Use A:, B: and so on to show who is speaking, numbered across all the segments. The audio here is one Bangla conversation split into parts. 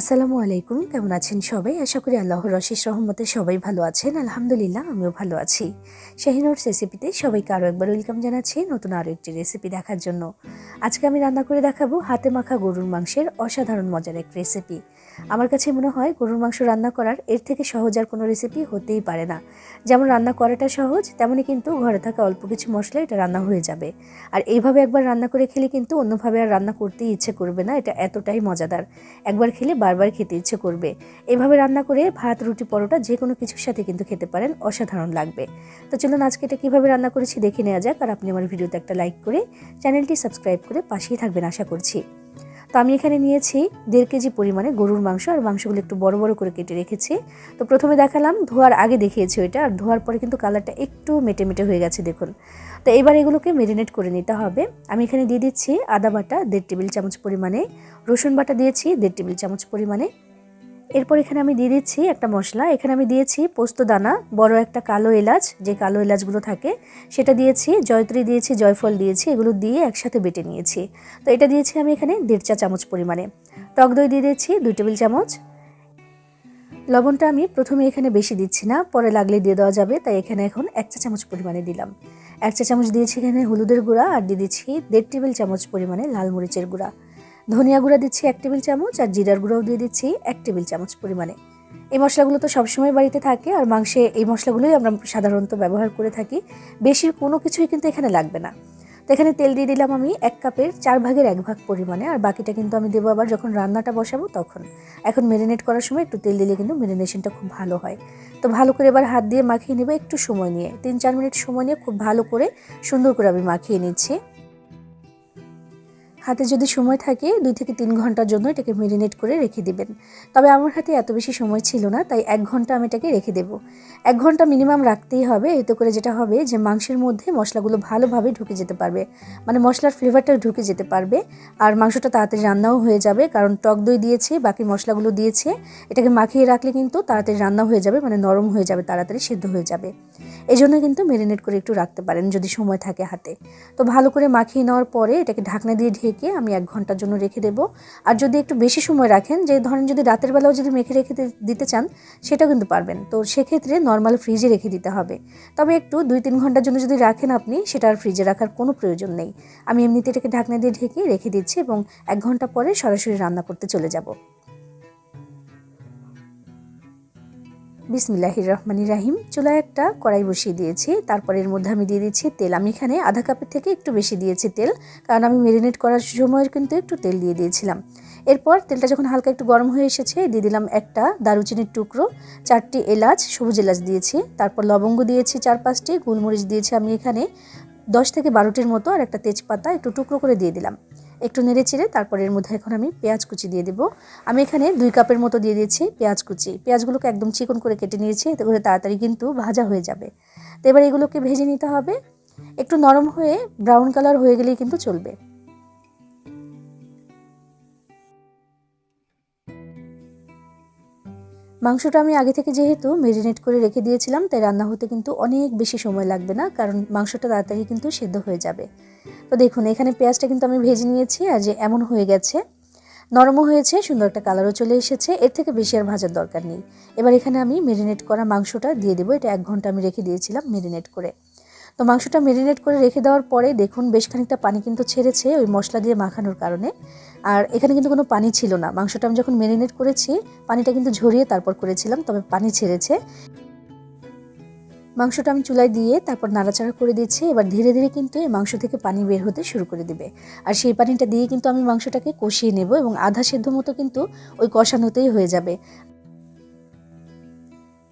A: আসসালামু আলাইকুম, কেমন আছেন সবাই? আশা করি আল্লাহর রশিস রহমতে সবাই ভালো আছেন। আলহামদুলিল্লাহ, আমিও ভালো আছি। শাহিনুর রেসিপিতে সবাইকে আরও একবার ওয়েলকাম জানাচ্ছি নতুন আরও একটি রেসিপি দেখার জন্য। আজকে আমি রান্না করে দেখাবো হাতে মাখা গরুর মাংসের অসাধারণ মজার এক রেসিপি আমার কাছে মনে হয় গরুর মাংস রান্না করার এর থেকে সহজ আর কোনো রেসিপি হতেই পারে না। যেমন রান্না করাটা সহজ তেমনই কিন্তু ঘরে থাকা অল্প কিছু মশলা এটা রান্না হয়ে যাবে। আর এইভাবে একবার রান্না করে খেলে কিন্তু অন্যভাবে আর রান্না করতেই ইচ্ছে করবে না, এটা এতটাই মজাদার। একবার খেলে বারবার খেতে ইচ্ছে করবে। এভাবে রান্না করে ভাত, রুটি, পরোটা যে কোনো কিছুর সাথে কিন্তু খেতে পারেন, অসাধারণ লাগবে। তো চলুন আজকে এটা কীভাবে রান্না করেছি দেখে নেওয়া যাক। আর আপনি আমার ভিডিওতে একটা লাইক করে চ্যানেলটি সাবস্ক্রাইব করে পাশেই থাকবেন, আশা করছি। তো আমি এখানে নিয়েছি দেড় কেজি পরিমাণে গরুর মাংস আর মাংসগুলো একটু বড় বড় করে কেটে রেখেছি। তো প্রথমে দেখালাম, ধোয়ার আগে দেখিয়েছি ওইটা আর ধোয়ার পরে কিন্তু কালারটা একটু মেটে মেটে হয়ে গেছে, দেখুন। তো এবার এগুলোকে মেরিনেট করে নিতে হবে। আমি এখানে দিয়ে দিচ্ছি আদা বাটা দেড় টেবিল চামচ পরিমাণে, রসুন বাটা দিয়েছি দেড় টেবিল চামচ পরিমাণে এরপর এখানে আমি দিয়ে দিচ্ছি একটা মশলা। এখানে আমি দিয়েছি পোস্ত দানা, বড় একটা কালো এলাচ, যে কালো এলাচগুলো থাকে, সেটা দিয়েছি, জয়ত্রী দিয়েছি, জয়ফল দিয়েছি, এগুলো দিয়ে একসাথে বেটে নিয়েছি। তো এটা দিয়েছি আমি এখানে দেড় চা চামচ পরিমাণে। টক দই দিয়ে দিচ্ছি দুই টেবিল চামচ। লবণটা আমি প্রথমে এখানে বেশি দিচ্ছি না, পরে লাগলে দিয়ে দেওয়া যাবে, তাই এখানে এখন এক চা চামচ পরিমাণে দিলাম। এক চা চামচ দিয়েছি এখানে হলুদের গুঁড়া আর দিয়ে দিচ্ছি দেড় টেবিল চামচ পরিমাণে লাল মরিচের গুঁড়া। ধনিয়া গুঁড়া দিচ্ছি এক টেবিল চামচ আর জিরার গুঁড়াও দিয়ে দিচ্ছি এক টেবিল চামচ পরিমাণে। এই মশলাগুলো তো সবসময় বাড়িতে থাকে আর মাংসে এই মশলাগুলোই আমরা সাধারণত ব্যবহার করে থাকি। বেশির কোনো কিছুই কিন্তু এখানে লাগবে না। তো এখানে তেল দিয়ে দিলাম আমি এক কাপের চার ভাগের এক ভাগ পরিমাণে আর বাকিটা কিন্তু আমি দেবো আবার যখন রান্নাটা বসাবো তখন। এখন ম্যারিনেট করার সময় একটু তেল দিলে কিন্তু ম্যারিনেশনটা খুব ভালো হয়। তো ভালো করে এবার হাত দিয়ে মাখিয়ে নেব একটু সময় নিয়ে। তিন চার মিনিট সময় নিয়ে খুব ভালো করে সুন্দর করে আমি মাখিয়ে নিচ্ছি। হাতে যদি সময় থাকে, দুই থেকে তিন ঘণ্টার জন্য এটাকে মেরিনেট করে রেখে দিবেন। তবে আমার হাতে এত বেশি সময় ছিল না, তাই এক ঘণ্টা আমি এটাকে রেখে দেব। এক ঘণ্টা মিনিমাম রাখতেই হবে, এতে করে যেটা হবে যে মাংসের মধ্যে মশলাগুলো ভালোভাবে ঢুকে যেতে পারবে। মানে মশলার ফ্লেভারটা ঢুকে যেতে পারবে, আর মাংসটা তাড়াতাড়ি রান্নাও হয়ে যাবে, কারণ টক দই দিয়েছে, বাকি মশলাগুলো দিয়েছে। এটাকে মাখিয়ে রাখলে কিন্তু তাড়াতাড়ি রান্না হয়ে যাবে মানে নরম হয়ে যাবে, তাড়াতাড়ি সেদ্ধ হয়ে যাবে। এই জন্য কিন্তু মেরিনেট করে একটু রাখতে পারেন, যদি সময় থাকে হাতে। তো ভালো করে মাখিয়ে নেওয়ার পরে এটাকে ঢাকনা দিয়ে ঢেকে আমি এক ঘণ্টার জন্য রেখে দেব। আর যদি একটু বেশি সময় রাখেন, যে ধরেন যদি রাতের বেলাও যদি মেখে রেখে দিতে চান, সেটাও কিন্তু পারবেন। তো সেক্ষেত্রে নর্মাল ফ্রিজে রেখে দিতে হবে। তবে একটু দুই তিন ঘণ্টার জন্য যদি রাখেন আপনি, সেটা আর ফ্রিজে রাখার কোনো প্রয়োজন নেই। আমি এমনিতে এটাকে ঢাকনা দিয়ে ঢেকে রেখে দিচ্ছি এবং এক ঘণ্টা পরে সরাসরি রান্না করতে চলে যাব। বিসমিল্লাহির রহমানির রাহিম। চুলায় একটা কড়াই বসিয়ে দিয়েছি। তারপর এর মধ্যে আমি দিয়ে দিচ্ছি তেল। আমি এখানে আধা কাপের থেকে একটু বেশি দিয়েছি তেল, কারণ আমি মেরিনেট করার সময় কিন্তু একটু তেল দিয়ে দিয়েছিলাম। এরপর তেলটা যখন হালকা একটু গরম হয়ে এসেছে, দিয়ে দিলাম একটা দারুচিনির টুকরো, চারটি এলাচ, সবুজ এলাচ দিয়েছি। তারপর লবঙ্গ দিয়েছি চার পাঁচটি, গোলমরিচ দিয়েছি আমি এখানে দশ থেকে বারোটির মতো, আর একটা তেজপাতা একটু টুকরো করে দিয়ে দিলাম। একটু নেড়ে চেড়ে তারপর এর মধ্যে এখন আমি পেঁয়াজ কুচি দিয়ে দেবো। আমি এখানে দুই কাপের মতো দিয়ে দিয়েছি পেঁয়াজ কুচি। পেঁয়াজগুলোকে একদম চিকন করে কেটে নিয়েছি, এতে করে তাড়াতাড়ি কিন্তু ভাজা হয়ে যাবে। তো এবার এগুলোকে ভেজে নিতে হবে। একটু নরম হয়ে ব্রাউন কালার হয়ে গেলেই কিন্তু চলবে। মাংসটা আমি আগে থেকে যেহেতু মেরিনেট করে রেখে দিয়েছিলাম, তাই রান্না হতে কিন্তু অনেক বেশি সময় লাগবে না, কারণ মাংসটা তাড়াতাড়ি কিন্তু সেদ্ধ হয়ে যাবে। তো দেখুন, এখানে পেঁয়াজটা কিন্তু আমি ভেজে নিয়েছি, আর যে এমন হয়ে গেছে, নরমও হয়েছে, সুন্দর একটা কালারও চলে এসেছে, এর থেকে বেশি আর ভাজার দরকার নেই। এবার এখানে আমি মেরিনেট করা মাংসটা দিয়ে দেবো, এটা এক ঘণ্টা আমি রেখে দিয়েছিলাম মেরিনেট করে। তো মাংসটা মেরিনেট করে রেখে দেওয়ার পরে দেখুন বেশ খানিকটা পানি কিন্তু ছেড়েছে ওই মশলা দিয়ে মাখানোর কারণে। আর এখানে কিন্তু কোনো পানি ছিল না। মাংসটা আমি যখন মেরিনেট করেছি, পানিটা কিন্তু ঝরিয়ে তারপর করেছিলাম, তবে পানি ছেড়েছে। মাংসটা আমি চুলায় দিয়ে তারপর নাড়াচাড়া করে দিচ্ছি। এবার ধীরে ধীরে কিন্তু এই মাংস থেকে পানি বের হতে শুরু করে দিবে। আর সেই পানিটা দিয়ে কিন্তু আমি মাংসটাকে কষিয়ে নেব এবং আধা সেদ্ধ মতো কিন্তু ওই কষানোতেই হয়ে যাবে।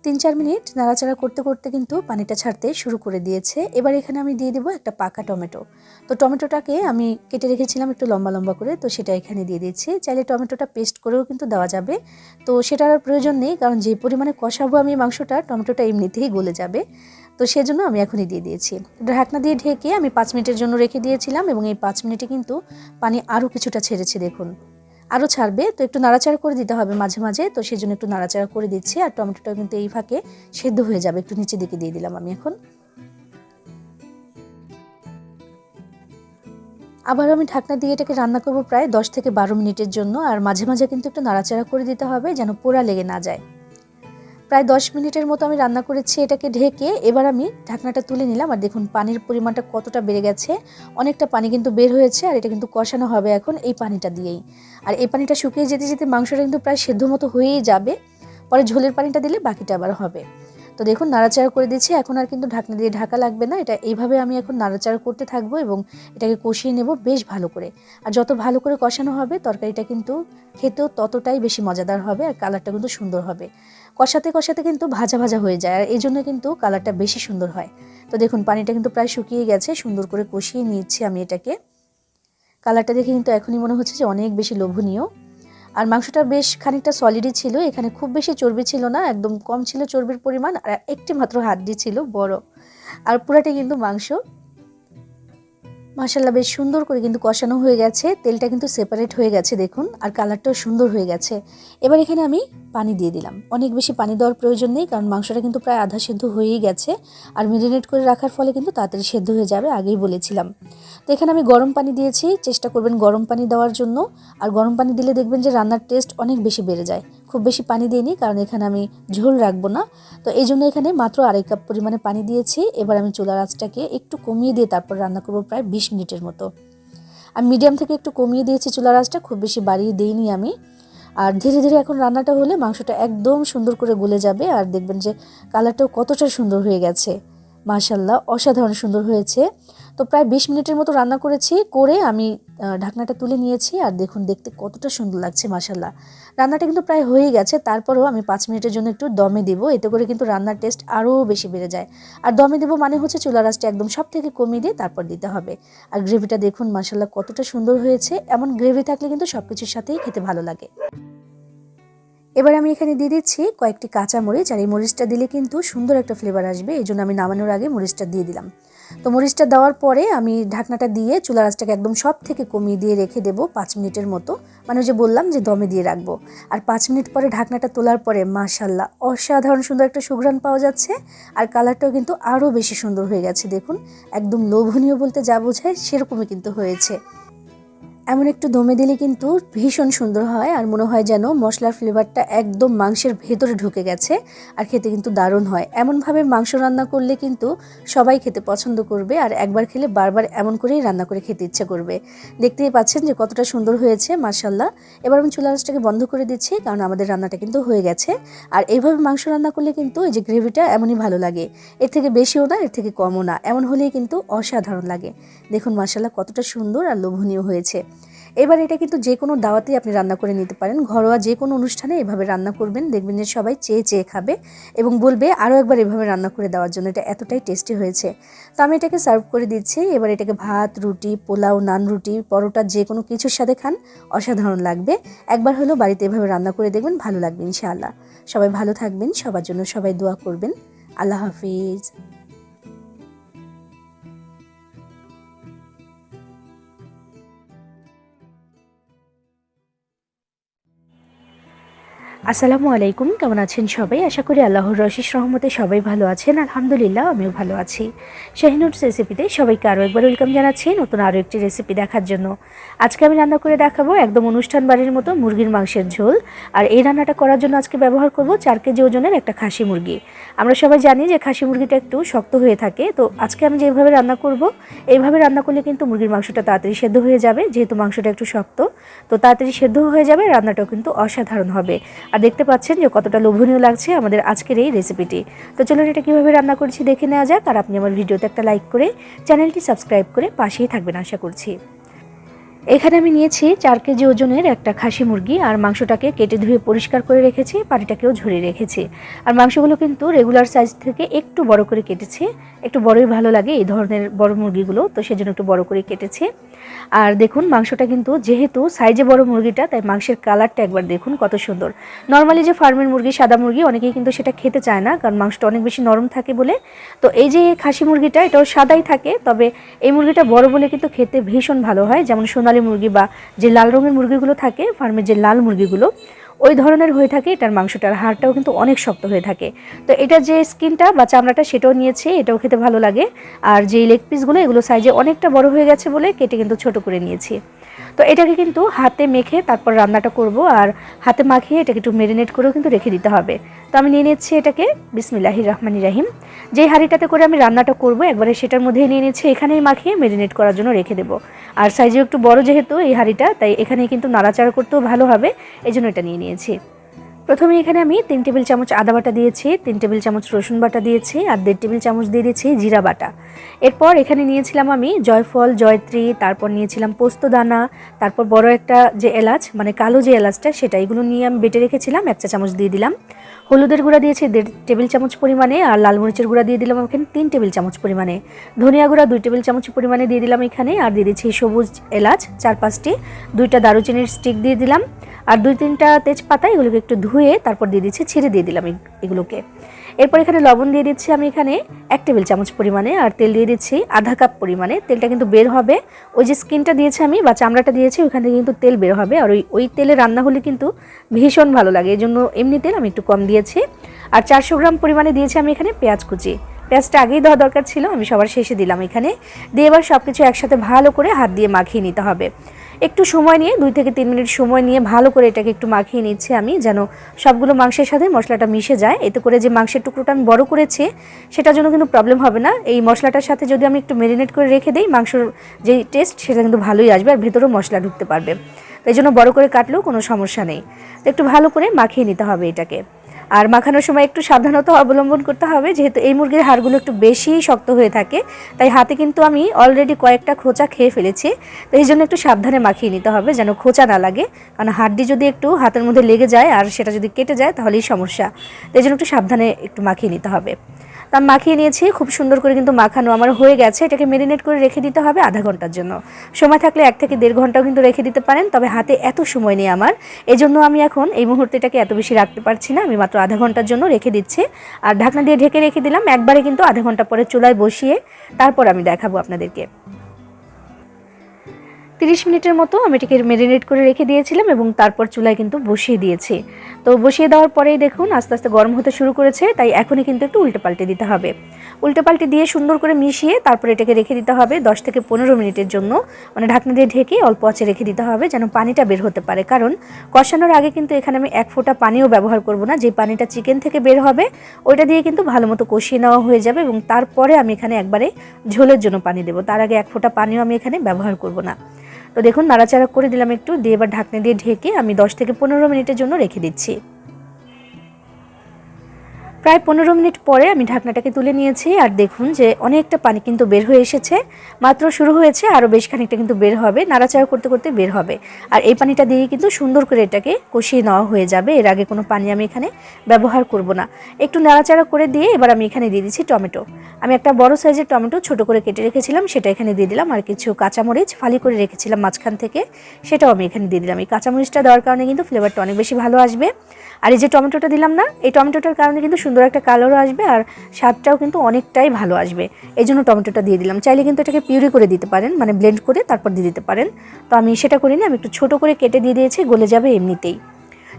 A: তিন চার মিনিট নাড়াচাড়া করতে করতে কিন্তু পানিটা ছাড়তে শুরু করে দিয়েছে। এবার এখানে আমি দিয়ে দেবো একটা পাকা টমেটো। তো টমেটোটাকে আমি কেটে রেখেছিলাম একটু লম্বা লম্বা করে, তো সেটা এখানে দিয়ে দিচ্ছি চাইলে টমেটোটা পেস্ট করেও কিন্তু দেওয়া যাবে। তো সেটার আর প্রয়োজন নেই, কারণ যে পরিমাণে কষাবো আমি মাংসটা, টমেটোটা এমনিতেই গলে যাবে। তো সেজন্য আমি এখনই দিয়ে দিয়েছি। ঢাকনা দিয়ে ঢেকে আমি পাঁচ মিনিটের জন্য রেখে দিয়েছিলাম এবং এই পাঁচ মিনিটে কিন্তু পানি আরও কিছুটা ছেড়েছে, দেখুন। আরও ছাড়বে, তো একটু নাড়াচাড়া করে দিতে হবে মাঝে মাঝে, তো সেই জন্য একটু নাড়াচাড়া করে দিচ্ছি, আর টমেটোটা কিন্তু এই ফাঁকে সেদ্ধ হয়ে যাবে, একটু নিচে দিকে দিয়ে দিলাম আমি এখন। আবার আমি ঢাকনা দিয়ে এটাকে রান্না করব প্রায় দশ থেকে বারো মিনিটের জন্য, আর মাঝে মাঝে কিন্তু একটু নাড়াচাড়া করে দিতে হবে যেন পোড়া লেগে না যায়। প্রায় দশ মিনিটের মতো আমি রান্না করেছি এটাকে ঢেকে। এবার আমি ঢাকনাটা তুলে নিলাম আর দেখুন পানির পরিমাণটা কতটা বেড়ে গেছে। অনেকটা পানি কিন্তু বের হয়েছে আর এটা কিন্তু কষানো হবে এখন এই পানিটা দিয়েই। আর এই পানিটা শুকিয়ে যেতে যেতে মাংসটা কিন্তু প্রায় সেদ্ধ মতো হয়েই যাবে। পরে ঝোলের পানিটা দিলে বাকিটা আবার হবে। তো দেখুন নাড়াচাড়া করে দিচ্ছি এখন আর কিন্তু ঢাকনা দিয়ে ঢাকা লাগবে না। এটা এইভাবে আমি এখন নাড়াচাড়া করতে থাকব এবং এটাকে কষিয়ে নেব বেশ ভালো করে। আর যত ভালো করে কষানো হবে, তরকারিটা কিন্তু খেতেও ততটাই বেশি মজাদার হবে আর কালারটা কিন্তু সুন্দর হবে। কষাতে কষাতে কিন্তু ভাজা ভাজা হয়ে যায়। আর এই জন্য কিন্তু কালারটা বেশি সুন্দর হয়। তো দেখুন, পানিটা কিন্তু প্রায় শুকিয়ে গেছে। সুন্দর করে কষিয়ে নিচ্ছি আমি এটাকে। কালারটা দেখে কিন্তু এখনই মনে হচ্ছে যে অনেক বেশি লোভনীয়। আর মাংসটা বেশ খানিকটা সলিডই ছিল। এখানে খুব বেশি চর্বি ছিল না, একদম কম ছিল চর্বির পরিমাণ, আর একটি মাত্র হাড্ডি ছিল, বড়। আর পুরাটাই কিন্তু মাংস। মাসাল্লাহ বেশ সুন্দর করে কিন্তু কষানো হয়ে গেছে। তেলটা কিন্তু সেপারেট হয়ে গেছে, দেখুন। আর কালারটাও সুন্দর হয়ে গেছে। এবার এখানে আমি পানি দিয়ে দিলাম। অনেক বেশি পানি দেওয়ার প্রয়োজন নেই, কারণ মাংসটা কিন্তু প্রায় আধা সেদ্ধ হয়েই গেছে। আর মেরিনেট করে রাখার ফলে কিন্তু তাড়াতাড়ি সেদ্ধ হয়ে যাবে, আগেই বলেছিলাম। তো এখানে আমি গরম পানি দিয়েছি, চেষ্টা করবেন গরম পানি দেওয়ার জন্য। আর গরম পানি দিলে দেখবেন যে রান্নার টেস্ট অনেক বেশি বেড়ে যায়। খুব বেশি পানি দিইনি, কারণ এখানে আমি ঝোল রাখব না। তো এই জন্য এখানে মাত্র আড়াই কাপ পরিমাণে পানি দিয়েছি। এবার আমি চুলার আঁচটাকে একটু কমিয়ে দিয়ে তারপর রান্না করব প্রায় বিশ মিনিটের মতো। আমি মিডিয়াম থেকে একটু কমিয়ে দিয়েছি চুলার আঁচটা, খুব বেশি বাড়িয়ে দিইনি আমি। আর ধীরে ধীরে এখন রান্নাটা হলে মাংসটা একদম সুন্দর করে গলে যাবে আর দেখবেন যে কালারটাও কতটা সুন্দর হয়ে গেছে। মাশাল্লাহ অসাধারণ সুন্দর হয়েছে। তো প্রায় বিশ মিনিটের মতো রান্না করেছি, করে আমি ঢাকনাটা তুলে নিয়েছি আর দেখুন, দেখতে কতটা সুন্দর লাগছে মাশাল্লাহ রান্নাটা কিন্তু প্রায় হয়েই গেছে, তারপরেও আমি পাঁচ মিনিটের জন্য একটু দমে দিব, এতে করে কিন্তু রান্নার টেস্ট আরও বেশি বেড়ে যায়। আর দমে দেবো মানে হচ্ছে চুলা রাসটা একদম সব থেকে কমিয়ে দিয়ে তারপর দিতে হবে। আর গ্রেভিটা দেখুন মাশাল্লাহ কতটা সুন্দর হয়েছে, এমন গ্রেভি থাকলে কিন্তু সব কিছুর সাথেই খেতে ভালো লাগে। এবার আমি এখানে দিয়ে দিচ্ছি কয়েকটি কাঁচা মরিচ, আর এই মরিচটা দিলে কিন্তু সুন্দর একটা ফ্লেভার আসবে, এই জন্য আমি নামানোর আগে মরিচটা দিয়ে দিলাম। তো মরিচটা দেওয়ার পরে আমি ঢাকনাটা দিয়ে চুলা রাসটাকে একদম সব থেকে কমিয়ে দিয়ে রেখে দেবো পাঁচ মিনিটের মতো। মানে যে বললাম যে দমে দিয়ে রাখব। আর পাঁচ মিনিট পরে ঢাকনাটা তোলার পরে মাশাল্লাহ অসাধারণ সুন্দর একটা সুঘ্রাণ পাওয়া যাচ্ছে, আর কালারটাও কিন্তু আরও বেশি সুন্দর হয়ে গেছে, দেখুন। একদম লোভনীয় বলতে যা বোঝায় সেরকমই কিন্তু হয়েছে। এমন একটু দমে দিলে কিন্তু ভীষণ সুন্দর হয় আর মনে হয় যেন মশলার ফ্লেভারটা একদম মাংসের ভেতরে ঢুকে গেছে আর খেতে কিন্তু দারুণ হয়। এমনভাবে মাংস রান্না করলে কিন্তু সবাই খেতে পছন্দ করবে আর একবার খেলে বারবার এমন করেই রান্না করে খেতে ইচ্ছে করবে। দেখতেই পাচ্ছেন যে কতটা সুন্দর হয়েছে মার্শাল্লাহ এবার আমি চুলা আঁচটাকে বন্ধ করে দিচ্ছি কারণ আমাদের রান্নাটা কিন্তু হয়ে গেছে। আর এইভাবে মাংস রান্না করলে কিন্তু এই যে গ্রেভিটা এমনই ভালো লাগে। এর থেকে বেশিও না, এর থেকে কমও না। এমন হলেই কিন্তু অসাধারণ লাগে। দেখুন মার্শাল্লাহ কতটা সুন্দর আর লোভনীয় হয়েছে। এবার এটা কিন্তু যে কোনো দাওয়াতেই আপনি রান্না করে নিতে পারেন। ঘরোয়া যে কোনো অনুষ্ঠানে এভাবে রান্না করবেন, দেখবেন যে সবাই চেয়ে চেয়ে খাবে এবং বলবে আরও একবার এভাবে রান্না করে দেওয়ার জন্য এটা এতটাই টেস্টি হয়েছে। তো আমি এটাকে সার্ভ করে দিচ্ছি। এবার এটাকে ভাত, রুটি, পোলাও, নান, রুটি, পরোটা যে কোনো কিছুর সাথে খান, অসাধারণ লাগবে। একবার হলেও বাড়িতে এভাবে রান্না করে দেখবেন, ভালো লাগবে ইনশাআল্লাহ। সবাই ভালো থাকবেন, সবার জন্য সবাই দোয়া করবেন। আল্লাহ হাফিজ। আসসালামু আলাইকুম, কেমন আছেন সবাই? আশা করি আল্লাহর রশিস রহমতে সবাই ভালো আছেন। আলহামদুলিল্লাহ, আমিও ভালো আছি। শাহিনুর রেসিপিতে সবাইকে আরও একবার ওয়েলকাম জানাচ্ছি নতুন আরও একটি রেসিপি দেখার জন্য। আজকে আমি রান্না করে দেখাবো একদম অনুষ্ঠান বাড়ির মতো মুরগির মাংসের ঝোল। আর এই রান্নাটা করার জন্য আজকে ব্যবহার করব চার কেজি ওজনের একটা খাসি মুরগি। আমরা সবাই জানি যে খাসি মুরগিটা একটু শক্ত হয়ে থাকে, তো আজকে আমি যেভাবে রান্না করব, এইভাবে রান্না করলে কিন্তু মুরগির মাংসটা তাড়াতাড়ি সেদ্ধ হয়ে যাবে, যেহেতু মাংসটা একটু শক্ত। তো তাড়াতাড়ি সেদ্ধ হয়ে যাবে, রান্নাটাও কিন্তু অসাধারণ হবে। আর দেখতে পাচ্ছেন যে কতটা লোভনীয় লাগছে আমাদের আজকের এই রেসিপিটি তো চলুন এটা কীভাবে রান্না করছি দেখে নেওয়া যাক, আর আপনি আমার ভিডিওতে একটা লাইক করে চ্যানেলটি সাবস্ক্রাইব করে পাশেই থাকবেন আশা করছি। এখানে আমি নিয়েছি চার কেজি ওজনের একটা খাসি মুরগি, আর মাংসটাকে কেটে ধুয়ে পরিষ্কার করে রেখেছি পাটিটাকেও ঝরিয়ে রেখেছি। আর মাংসগুলো কিন্তু রেগুলার সাইজ থেকে একটু বড় করে কেটেছি, একটু বড়ই ভালো লাগে এই ধরনের বড় মুরগিগুলো, তো সেজন্য একটু বড় করে কেটেছি। আর দেখুন, মাংসটা কিন্তু যেহেতু সাইজে বড় মুরগিটা, তাই মাংসের কালারটা একবার দেখুন কত সুন্দর। নর্মালি যে ফার্মের মুরগি, সাদা মুরগি, অনেকেই কিন্তু সেটা খেতে চায় না, কারণ মাংসটা অনেক বেশি নরম থাকে বলে। তো এই যে খাসি মুরগিটা, এটাও সাদাই থাকে, তবে এই মুরগিটা বড় বলে কিন্তু খেতে ভীষণ ভালো হয়। যেমন সোনালি মুরগি বা যে লাল রঙের মুরগিগুলো থাকে, ফার্মের যে লাল মুরগিগুলো ওই ধরনের হয়ে থাকে, এটার মাংসটার হাড়টাও কিন্তু অনেক শক্ত হয়ে থাকে। তো এটা যে স্কিনটা বা চামড়াটা, সেটাও নিয়েছি, এটাও খেতে ভালো লাগে। আর যে লেগ পিসগুলো এগুলো সাইজে অনেকটা বড় হয়ে গেছে বলে কেটে কিন্তু ছোট করে নিয়েছি। তো এটাকে কিন্তু হাতে মেখে তারপর রান্নাটা করব আর হাতে মাখিয়ে এটাকে একটু মেরিনেট করেও কিন্তু রেখে দিতে হবে। তো আমি নিয়ে নিচ্ছি এটাকে বিসমিল্লাহ রহমান রাহিম। যেই হাঁড়িটাতে করে আমি রান্নাটা করব, একবারে সেটার মধ্যেই নিয়ে নিচ্ছি, এখানেই মাখিয়ে মেরিনেট করার জন্য রেখে দেবো। আর সাইজেও একটু বড় যেহেতু এই হাঁড়িটা, তাই এখানে কিন্তু নাড়াচাড়া করতেও ভালো হবে এই জন্য এটা নিয়ে নিয়েছি। প্রথমে এখানে আমি তিন টেবিল চামচ আদা বাটা দিয়েছি, তিন টেবিল চামচ রসুন বাটা দিয়েছি আর দেড় টেবিল চামচ দিয়ে দিয়েছি জিরা বাটা। এরপর এখানে নিয়েছিলাম আমি জয়ফল, জয়ত্রী, তারপর নিয়েছিলাম পোস্ত দানা, তারপর বড় একটা যে এলাচ মানে কালো যে এলাচটা, সেটা এগুলো নিয়ে আমি বেটে রেখেছিলাম, এক চা চামচ দিয়ে দিলাম। হলুদের গুঁড়া দিয়েছি দেড় টেবিল চামচ পরিমাণে আর লাল মরিচের গুঁড়া দিয়ে দিলাম এখানে তিন টেবিল চামচ পরিমাণে। ধনিয়া গুঁড়া দুই টেবিল চামচ পরিমাণে দিয়ে দিলাম এখানে আর দিয়ে দিচ্ছি সবুজ এলাচ চার পাঁচটি, দুইটা দারুচিনির স্টিক দিয়ে দিলাম। আর দুই তিনটা তেজপাতা এগুলোকে একটু ধুয়ে তারপর দিয়ে দিচ্ছি ছিঁড়ে দিয়ে দিলাম এগুলোকে। এরপর এখানে লবণ দিয়ে দিচ্ছি আমি এখানে এক টেবিল চামচ পরিমাণে, আর তেল দিয়ে দিচ্ছি আধা কাপ পরিমাণে। তেলটা কিন্তু বের হবে। ওই যে স্কিনটা দিয়েছি আমি বা চামড়াটা দিয়েছি ওইখান থেকে কিন্তু তেল বের হবে। আর ওই ওই তেলে রান্না হলে কিন্তু ভীষণ ভালো লাগে। এই জন্য এমনি তেল আমি একটু কম দিয়েছি। আর চারশো গ্রাম পরিমাণে দিয়েছি আমি এখানে পেঁয়াজ কুচি। পেঁয়াজটা আগেই দেওয়া দরকার ছিল, আমি সবার শেষে দিলাম এখানে। দিয়ে এবার সব কিছু একসাথে ভালো করে হাত দিয়ে মাখিয়ে নিতে হবে। একটু সময় নিয়ে, দুই থেকে তিন মিনিট সময় নিয়ে ভালো করে এটাকে একটু মাখিয়ে নিচ্ছি আমি, যেন সবগুলো মাংসের সাথে মশলাটা মিশে যায়। এতে করে যে মাংসের টুকরোটা আমি বড় করেছি, সেটার জন্য কিন্তু প্রবলেম হবে না। এই মশলাটার সাথে যদি আমি একটু মেরিনেট করে রেখে দিই, মাংসর যে টেস্ট সেটা কিন্তু ভালোই আসবে আর ভেতরেও মশলা ঢুকতে পারবে। তাই জন্য বড় করে কাটলেও কোনো সমস্যা নেই। তো একটু ভালো করে মাখিয়ে নিতে হবে এটাকে। আর মাখানোর সময় একটু সাবধানতা অবলম্বন করতে হবে, যেহেতু এই মুরগির হাড়গুলো একটু বেশি শক্ত হয়ে থাকে। তাই হাতে কিন্তু আমি অলরেডি কয়েকটা খোঁচা খেয়ে ফেলেছি। তো এই জন্য একটু সাবধানে মাখিয়ে নিতে হবে যেন খোঁচা না লাগে। কারণ হাড্ডি যদি একটু হাতের মধ্যে লেগে যায় আর সেটা যদি কেটে যায় তাহলেই সমস্যা। তো এই জন্য একটু সাবধানে একটু মাখিয়ে নিতে হবে। তা মাখিয়ে নিয়েছি, খুব সুন্দর করে কিন্তু মাখানো আমার হয়ে গেছে। এটাকে মেরিনেট করে রেখে দিতে হবে আধা ঘণ্টার জন্য। সময় থাকলে এক থেকে দেড় ঘন্টাও কিন্তু রেখে দিতে পারেন, তবে হাতে এত সময় নেই আমার। এজন্য আমি এখন এই মুহূর্তে এটাকে এত বেশি রাখতে পারছি না, আমি মাত্র আধা ঘণ্টার জন্য রেখে দিচ্ছি। আর ঢাকনা দিয়ে ঢেকে রেখে দিলাম, একবারে কিন্তু আধা ঘণ্টা পরে চুলায় বসিয়ে তারপর আমি দেখাবো আপনাদেরকে। তিরিশ মিনিটের মতো আমি এটাকে মেরিনেট করে রেখে দিয়েছিলাম এবং তারপর চুলায় কিন্তু বসিয়ে দিয়েছি। তো বসিয়ে দেওয়ার পরেই দেখুন, আস্তে আস্তে গরম হতে শুরু করেছে, তাই এখনই কিন্তু একটু উল্টে পাল্টে দিতে হবে। উল্টে পাল্টে দিয়ে সুন্দর করে মিশিয়ে তারপর এটাকে রেখে দিতে হবে দশ থেকে পনেরো মিনিটের জন্য। মানে ঢাকনা দিয়ে ঢেকে অল্প আঁচে রেখে দিতে হবে যেন পানিটা বের হতে পারে। কারণ কষানোর আগে কিন্তু এখানে আমি এক ফোঁটা পানিও ব্যবহার করব না। যে পানিটা চিকেন থেকে বের হবে, ওইটা দিয়ে কিন্তু ভালো মতো কষিয়ে নেওয়া হয়ে যাবে এবং তারপরে আমি এখানে একবারে ঝোলের জন্য পানি দেবো। তার আগে এক ফোঁটা পানিও আমি এখানে ব্যবহার করব না। তো দেখুন, নাড়াচাড়া করে দিলাম একটু, দিয়ে এবার ঢাকনা দিয়ে ঢেকে আমি দশ থেকে পনেরো মিনিটের জন্য রেখে দিচ্ছি। প্রায় পনেরো মিনিট পরে আমি ঢাকনাটাকে তুলে নিয়েছি আর দেখুন যে অনেকটা পানি কিন্তু বের হয়ে এসেছে। মাত্র শুরু হয়েছে আরও বেশ খানিকটা কিন্তু বের হবে, নাড়াচাড়া করতে করতে বের হবে। আর এই পানিটা দিয়ে কিন্তু সুন্দর করে এটাকে কষিয়ে নেওয়া হয়ে যাবে। এর আগে কোনো পানি আমি এখানে ব্যবহার করব না। একটু নাড়াচাড়া করে দিয়ে এবার আমি এখানে দিয়ে দিচ্ছি টমেটো। আমি একটা বড় সাইজের টমেটো ছোট করে কেটে রেখেছিলাম, সেটা এখানে দিয়ে দিলাম। আর কিছু কাঁচামরিচ ফালি করে রেখেছিলাম মাঝখান থেকে, সেটাও আমি এখানে দিয়ে দিলাম। এই কাঁচামরিচটা দেওয়ার কারণে কিন্তু ফ্লেভারটা অনেক বেশি ভালো আসবে। আর এই যে টমেটোটা দিলাম না, এই টমেটোটার কারণে কিন্তু সুন্দর একটা কালারও আসবে আর স্বাদটাও কিন্তু অনেকটাই ভালো আসবে। এই জন্য টমেটোটা দিয়ে দিলাম। চাইলে কিন্তু এটাকে পিউরি করে দিতে পারেন মানে ব্লেন্ড করে তারপর দিয়ে দিতে পারেন। তো আমি সেটা করিনি আমি একটু ছোটো করে কেটে দিয়ে দিয়েছি, গলে যাবে এমনিতেই।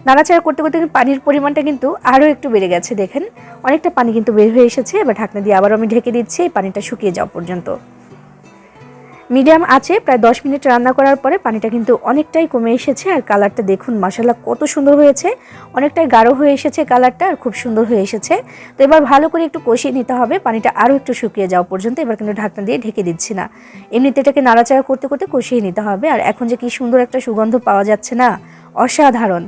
A: নাড়াচাড়া করতে করতে কিন্তু পানির পরিমাণটা কিন্তু আরও একটু বেড়ে গেছে, দেখেন। অনেকটা পানি কিন্তু বের হয়ে এসেছে, এবার ঢাকনা দিয়ে আবার আমি ঢেকে দিচ্ছি, এই পানিটা শুকিয়ে যাওয়া পর্যন্ত। মিডিয়াম আছে, প্রায় দশ মিনিট রান্না করার পরে পানিটা কিন্তু অনেকটাই কমে এসেছে আর কালারটা দেখুন মশলা কত সুন্দর হয়েছে। অনেকটাই গাঢ় হয়ে এসেছে কালারটা আর খুব সুন্দর হয়ে এসেছে। তো এবার ভালো করে একটু কষিয়ে নিতে হবে, পানিটা আরও একটু শুকিয়ে যাওয়া পর্যন্ত, এবার কিন্তু ঢাকনা দিয়ে ঢেকে দিচ্ছি না। এমনিতে এটাকে নাড়াচাড়া করতে করতে কষিয়ে নিতে হবে আর এখন যে কি সুন্দর একটা সুগন্ধ পাওয়া যাচ্ছে না, অসাধারণ।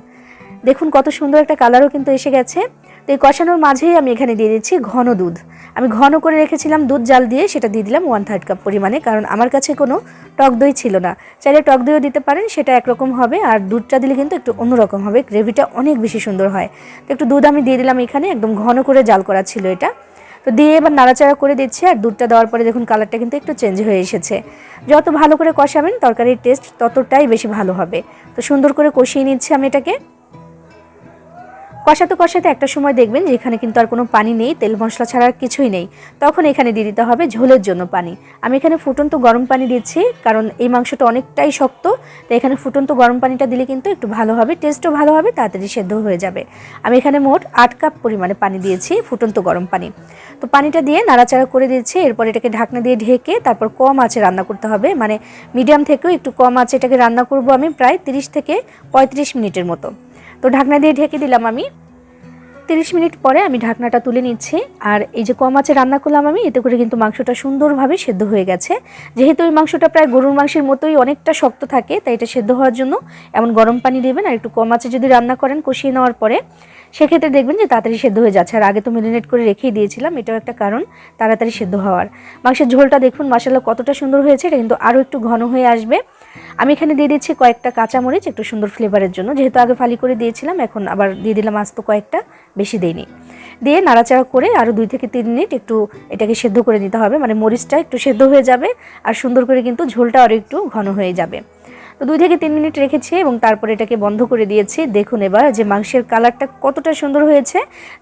A: দেখুন কত সুন্দর একটা কালারও কিন্তু এসে গেছে। তো এই কষানোর মাঝেই আমি এখানে দিয়ে দিচ্ছি ঘন দুধ। আমি ঘন করে রেখেছিলাম, দুধ জাল দিয়ে সেটা দিয়ে দিলাম ওয়ান থার্ড কাপ পরিমাণে, কারণ আমার কাছে কোনো টক দই ছিল না। চাইলে টক দইও দিতে পারেন, সেটা একরকম হবে, আর দুধটা দিলে কিন্তু একটু অন্যরকম হবে, গ্রেভিটা অনেক বেশি সুন্দর হয়। তো একটু দুধ আমি দিয়ে দিলাম এখানে, একদম ঘন করে জাল করা ছিল এটা। তো দিয়ে এবার নাড়াচাড়া করে দিচ্ছি, আর দুধটা দেওয়ার পরে দেখুন কালারটা কিন্তু একটু চেঞ্জ হয়ে এসেছে। যত ভালো করে কষাবেন, তরকারির টেস্ট ততটাই বেশি ভালো হবে। তো সুন্দর করে কষিয়ে নিচ্ছি আমি এটাকে। কষাতে কষাতে একটা সময় দেখবেন যে এখানে কিন্তু আর কোনো পানি নেই, তেল মশলা ছাড়া কিছুই নেই। তখন এখানে দিয়ে দিতে হবে ঝোলের জন্য পানি। আমি এখানে ফুটন্ত গরম পানি দিচ্ছি, কারণ এই মাংসটা অনেকটাই শক্ত তো এখানে ফুটন্ত গরম পানিটা দিলে কিন্তু একটু ভালো হবে টেস্টও ভালো হবে, তাড়াতাড়ি সেদ্ধ হয়ে যাবে। আমি এখানে মোট আট কাপ পরিমাণে পানি দিয়েছি ফুটন্ত গরম পানি। তো পানিটা দিয়ে নাড়াচাড়া করে দিয়েছি এরপর এটাকে ঢাকনা দিয়ে ঢেকে তারপর কম আঁচে রান্না করতে হবে। মানে মিডিয়াম থেকেও একটু কম আঁচে এটাকে রান্না করব আমি প্রায় তিরিশ থেকে পঁয়ত্রিশ মিনিটের মতো। তো ঢাকনা দিয়ে ঢেকে দিলাম আমি। তিরিশ মিনিট পরে আমি ঢাকনাটা তুলে নিচ্ছি। আর এই যে কম আছে রান্না করলাম আমি, এতে করে কিন্তু মাংসটা সুন্দরভাবে সেদ্ধ হয়ে গেছে। যেহেতু এই মাংসটা প্রায় গরুর মাংসের মতোই অনেকটা শক্ত থাকে, তাই এটা সেদ্ধ হওয়ার জন্য এমন গরম পানি দেবেন আর একটু কম আছে যদি রান্না করেন কষিয়ে নেওয়ার পরে। সেক্ষেত্রে দেখবেন যে তাড়াতাড়ি সেদ্ধ হয়ে যাচ্ছে। আর আগে তো মেরিনেট করে রেখেই দিয়েছিলাম, এটাও একটা কারণ তাড়াতাড়ি সেদ্ধ হওয়ার। মাংসের ঝোলটা দেখুন মশলা কতটা সুন্দর হয়েছে, এটা কিন্তু আরও একটু ঘন হয়ে আসবে। আমি এখানে দিয়ে দিচ্ছি কয়েকটা কাঁচামরিচ, একটু সুন্দর ফ্লেভারের জন্য। যেহেতু আগে ফালি করে দিয়েছিলাম, এখন আবার দিয়ে দিলাম আস্ত কয়েকটা, বেশি দিইনি। দিয়ে নাড়াচাড়া করে আরও দুই থেকে তিন মিনিট একটু এটাকে সেদ্ধ করে নিতে হবে। মানে মরিচটা একটু সেদ্ধ হয়ে যাবে, আর সুন্দর করে কিন্তু ঝোলটা আরও একটু ঘন হয়ে যাবে। তো দুই থেকে তিন মিনিট রেখেছি এবং তারপরে এটাকে বন্ধ করে দিয়েছি। দেখুন এবার যে মাংসের কালারটা কতটা সুন্দর হয়েছে।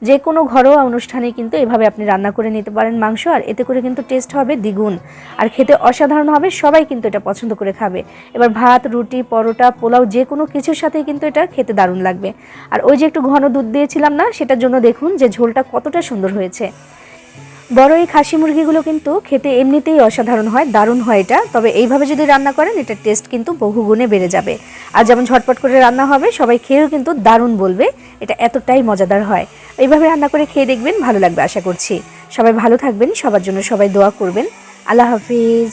A: যে কোনো ঘরোয়া অনুষ্ঠানে কিন্তু এভাবে আপনি রান্না করে নিতে পারেন মাংস, আর এতে করে কিন্তু টেস্ট হবে দ্বিগুণ। আর খেতে অসাধারণ হবে, সবাই কিন্তু এটা পছন্দ করে খাবে। এবার ভাত, রুটি, পরোটা, পোলাও যে কোনো কিছুর সাথেই কিন্তু এটা খেতে দারুণ লাগবে। আর ওই যে একটু ঘন দুধ দিয়েছিলাম না, সেটার জন্য দেখুন যে ঝোলটা কতটা সুন্দর হয়েছে। বড় এই খাসি মুরগিগুলো কিন্তু খেতে এমনিতেই অসাধারণ হয়, দারুণ হয় এটা। তবে এইভাবে যদি রান্না করেন, এটার টেস্ট কিন্তু বহুগুণে বেড়ে যাবে। আর যেমন ঝটপট করে রান্না হবে, সবাই খেয়েও কিন্তু দারুণ বলবে, এটা এতটাই মজাদার হয়। এইভাবে রান্না করে খেয়ে দেখবেন, ভালো লাগবে আশা করছি। সবাই ভালো থাকবেন, সবার জন্য সবাই দোয়া করবেন। আল্লাহ হাফিজ।